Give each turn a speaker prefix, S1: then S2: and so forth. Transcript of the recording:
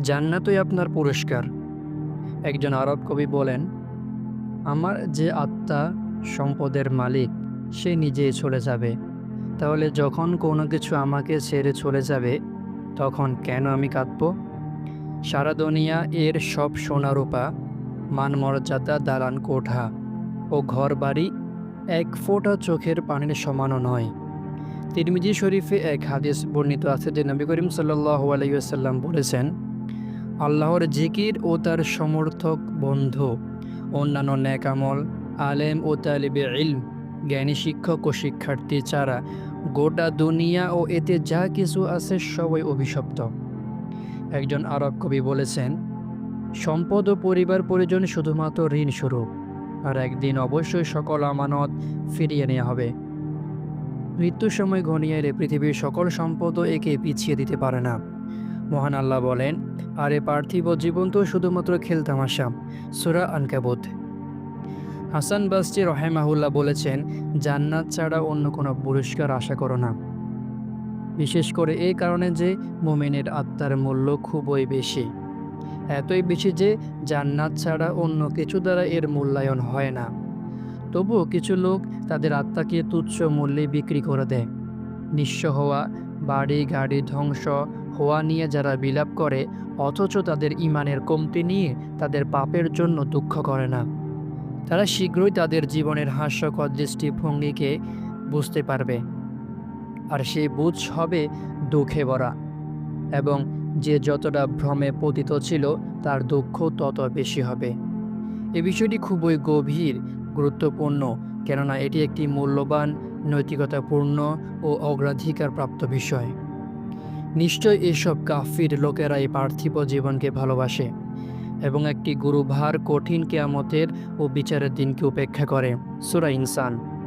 S1: জান্নাতই আপনার পুরস্কার। একজন আরব কবি বলেন, আমার যে আত্মা সম্পদের মালিক, সে নিজেই চলে যাবে। তাহলে যখন কোনো কিছু আমাকে ছেড়ে চলে যাবে, তখন কেন আমি কাঁদব? সারা দুনিয়া এর সব সোনারূপা, মানমর্যাদা দালান কোঠা ও ঘর বাড়ি এক ফোঁটা চোখের পানির সমানও নয়। তিরমিজি শরীফে এক হাদিস বর্ণিত আছে যে নবী করিম সাল্লাহ আলাইসাল্লাম বলেছেন আল্লাহর জিকির ও তার সমর্থক বন্ধু। অন্যান্য ন্যাকামল আলেম ও তালিবে ইলম, জ্ঞানী শিক্ষক ও শিক্ষার্থী ছাড়া গোটা দুনিয়া ও এতে যা কিছু আছে সবই অভিশপ্ত। একজন আরব কবি বলেছেন, সম্পদ ও পরিবার পরিজন শুধুমাত্র ঋণ স্বরূপ, আর একদিন অবশ্যই সকল আমানত ফিরিয়ে নেওয়া হবে। মৃত্যুর সময় ঘনিয়ে এলে পৃথিবীর সকল সম্পদও একে পিছিয়ে দিতে পারে না। মহান আল্লাহ বলেন আর এ পার্থিব জীবন তো শুধুমাত্র খেলতামাশা সুরা আনকাবুত। হাসান বাসচি রহেমাহুল্লাহ বলেছেন, জান্নাত ছাড়া অন্য কোনো পুরস্কার আশা করো না। বিশেষ করে এই কারণে যে মোমেনের আত্মার মূল্য খুবই বেশি। এতই বেশি যে জান্নাত ছাড়া অন্য কিছু দ্বারা এর মূল্যায়ন হয় না। তবুও কিছু লোক তাদের আত্মাকে তুচ্ছ মূল্যে বিক্রি করে দেয়। নিঃস্ব হওয়া বাড়ি গাড়ি ধ্বংস হওয়া নিয়ে যারা বিলাপ করে, অথচ তাদের ইমানের কমতি নিয়ে তাদের পাপের জন্য দুঃখ করে না। তারা শীঘ্রই তাদের জীবনের হাস্যকর দৃষ্টিভঙ্গিকে বুঝতে পারবে। আর সেই বুঝ হবে দুঃখে ভরা। এবং যে যতটা ভ্রমে পতিত ছিল, তার দুঃখ তত বেশি হবে। এ বিষয়টি খুবই গভীর, গুরুত্বপূর্ণ, কেননা এটি একটি মূল্যবান, নৈতিকতাপূর্ণ ও অগ্রাধিকারপ্রাপ্ত বিষয়। নিশ্চয় এসব কাফির লোকেরা এই পার্থিব জীবনকে ভালোবাসে এবং একটি গুরুভার কঠিন কেয়ামতের ও বিচারের দিনকে উপেক্ষা করে। সুরা ইনসান।